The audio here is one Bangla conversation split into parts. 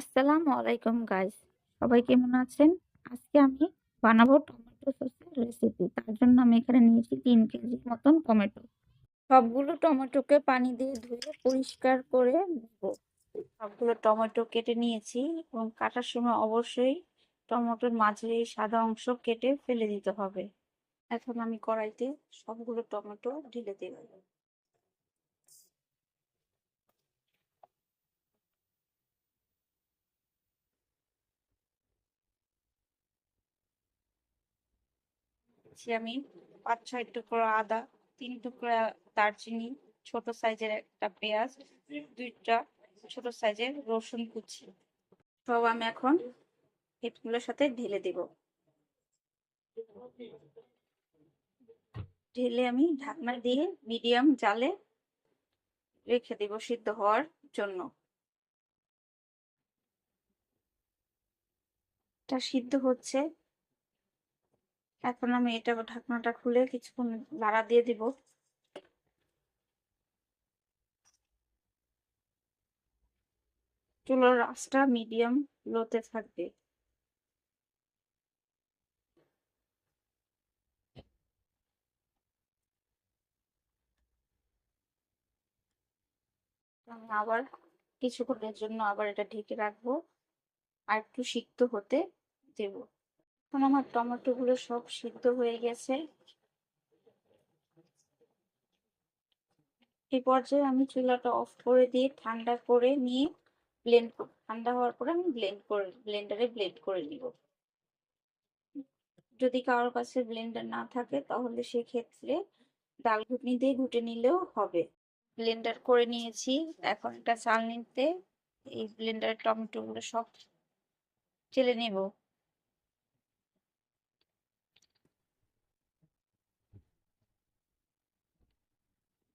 আসসালামু আলাইকুম গাইস সবাই কেমন আছেন? আজকে আমি বানাবো টমেটো সসের রেসিপি তার জন্য আমি এখানে নিয়েছি তিন কেজি মতন টমেটো। সবগুলো টমেটোকে পানি দিয়ে ধুয়ে পরিষ্কার করে নেব। সবগুলো টমেটো কেটে নিয়েছি এবং কাটার সময় অবশ্যই টমেটোর মাঝের সাদা অংশ কেটে ফেলে দিতে হবে। এখন আমি কড়াইতে সবগুলো টমেটো ঢেলে দেব। দিচ্ছি আমি। পাঁচ ছয় টুকরো আদা, তিন টুকরা দারচিনি, ছোট সাইজের একটা পেঁয়াজ, দুইটা ছোট সাইজের রসুন কুচি। সব আমি এখন এগুলোর সাথে ঢেলে দেব। ঢেলে আমি ঢাকনা দিয়ে মিডিয়াম জালে রেখে দেব সিদ্ধ হওয়ার জন্য। এটা সিদ্ধ হচ্ছে এখন আমি এটা ঢাকনাটা খুলে কিছুক্ষণ লাড়া দিয়ে দিব। চুলোর আঁচটা মিডিয়াম লোতে থাকবে। আবার কিছুক্ষণের জন্য আবার এটা ঢেকে রাখব। আর একটু সিক্ত হতে দেব। এখন আমার টমেটো গুলো সব সিদ্ধ হয়ে গেছে। এই পর্যায়ে আমি চুলাটা অফ করে দিয়ে ঠান্ডা করে নিয়ে ব্লেন্ড ঠান্ডা হওয়ার পরে আমি ব্লেন্ড করে ব্লেন্ডারে ব্লেন্ড করে নিব। যদি কারোর কাছে ব্লেন্ডার না থাকে তাহলে সেক্ষেত্রে ডাল ঘুটনি দিয়ে ঘুটে নিলেও হবে। ব্লেন্ডার করে নিয়েছি, এখন একটা চাল নিতে এই ব্লেন্ডারের টমেটো গুলো সব চেলে নেব।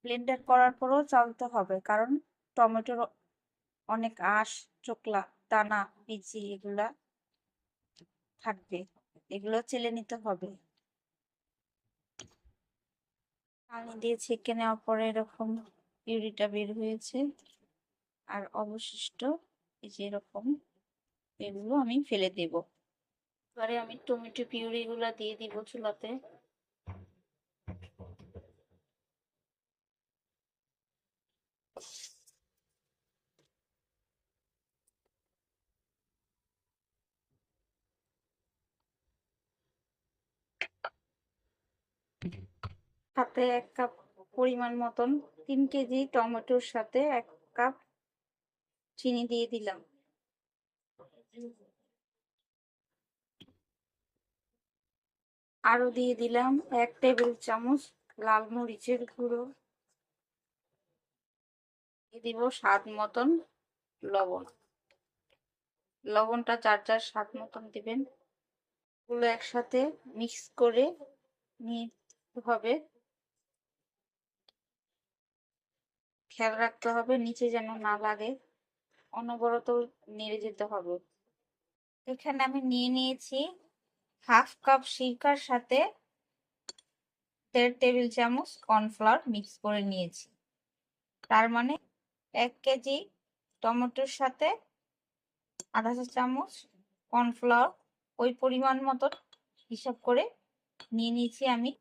ব্লেন্ডার করার পরও চালতে হবে। কারণ টমেটোর অনেক আঁশ, চোকলা, দানা, বিচি এগুলা থাকবে। এগুলো চেলে নিতে হবে। পানি দিয়ে ছেঁকে নেওয়ার পরে এরকম পিউরিটা বের হয়েছে। আর অবশিষ্ট এই যে এরকম এগুলো আমি ফেলে দেব। এবারে আমি টমেটো পিউরিগুলো দিয়ে দিব চুলাতে। সাথে এক কাপ পরিমাণ মতন তিন কেজি টমেটোর সাথে এক কাপ চিনি দিয়ে দিলাম। আরও দিয়ে দিলাম এক টেবিল চামচ লাল মরিচের গুঁড়ো। দিব স্বাদ মতন লবণ। লবণটা যার যার স্বাদ মতন দিবেন। গুলো একসাথে মিক্স করে নিয়ে হবে। খেয়াল রাখতে হবে, নিচে যেন না লাগে। অনবরত নেড়ে যেতে হবে। এখানে আমি নিয়ে নিয়েছি হাফ কাপ সিরকার সাথে দেড় টেবিল চামচ কর্নফ্লাওয়ার মিক্স করে নিয়েছি। তার মানে এক কেজি টমেটোর সাথে আধা চা চামচ কর্নফ্লাওয়ার ওই পরিমাণ মতো হিসাব করে নিয়ে নিয়েছি আমি।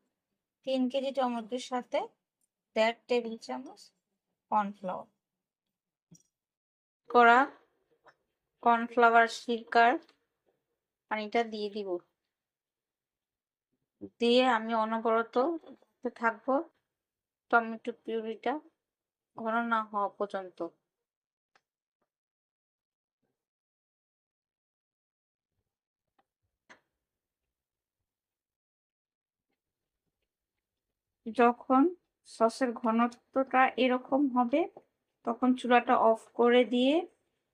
তিন কেজি টমেটোর সাথে দেড় টেবিল চামচ কর্নফ্লাওয়ার। করা কর্নফ্লাওয়ার সিরকার পানিটা দিয়ে দিব। দিয়ে আমি অনবরত থাকব। টমেটো পিউরিটা ঘন না হওয়া পর্যন্ত। যখন সসের ঘনত্বটা এরকম হবে। তখন চুলাটা অফ করে দিয়ে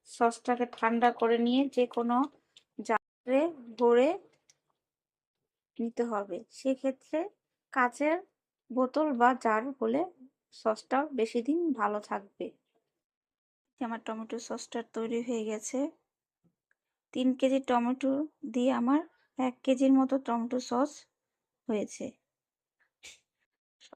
সসটাকে ঠান্ডা করে নিয়ে যে কোনো জারে ভরে নিতে হবে। সেক্ষেত্রে কাচের বোতল বা জার হলে সসটা বেশি দিন ভালো থাকবে। আমার টমেটো সসটা তৈরি হয়ে গেছে। তিন কেজি টমেটো দিয়ে আমার এক কেজির মতো টমেটো সস হয়েছে।